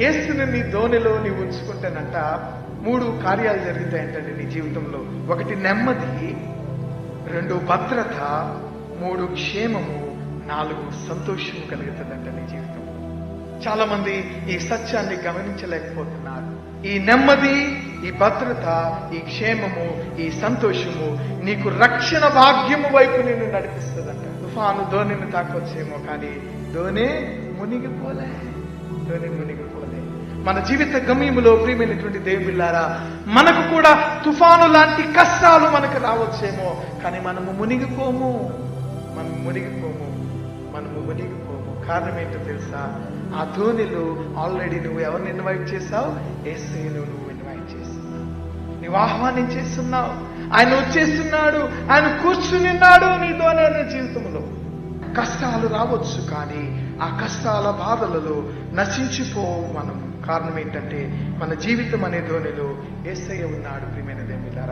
యేసుని నీ ధోనిలో నీవు ఉంచుకుంటేనంట. మూడు కార్యాలు జరుగుతాయంటండి నీ జీవితంలో. ఒకటి నెమ్మది రెండు భద్రత మూడు క్షేమము నాలుగు సంతోషము కలుగుతుందంట నీ జీవితంలో. చాలా మంది ఈ సత్యాన్ని గమనించలేకపోతున్నారు. ఈ నెమ్మది ఈ భద్రత ఈ క్షేమము ఈ సంతోషము నీకు రక్షణ భాగ్యము వైపు నేను నడిపిస్తుందంట. తుఫాను ధోనిని తాకొచ్చేమో కానీ ధోని మునిగిపోలే. మన జీవిత గమ్యములో ప్రియమైనటువంటి దేవుళ్ళారా మనకు కూడా తుఫాను లాంటి కష్టాలు మనకు రావచ్చేమో కానీ మనము మునిగిపోము. మనం మునిగిపోము. మనము మునిగిపోము. కారణం ఏంటో తెలుసా? ఆ ధోనిలో ఆల్రెడీ నువ్వు ఎవరిని ఇన్వైట్ చేసావు ఎస్ఏను నువ్వు ఇన్వైట్ చేస్తున్నావు. నువ్వు ఆహ్వానం చేస్తున్నావు. ఆయన వచ్చేస్తున్నాడు. ఆయన కూర్చునిన్నాడు నీ ధోని జీవితంలో. కష్టాలు రావచ్చు కానీ ఆ కష్టాల బాధలలో నశించిపోవు మనం. కారణం ఏంటంటే మన జీవితం అనే ధోనిలో ఏసయ్య ఉన్నాడు ప్రియమైన దేవులారా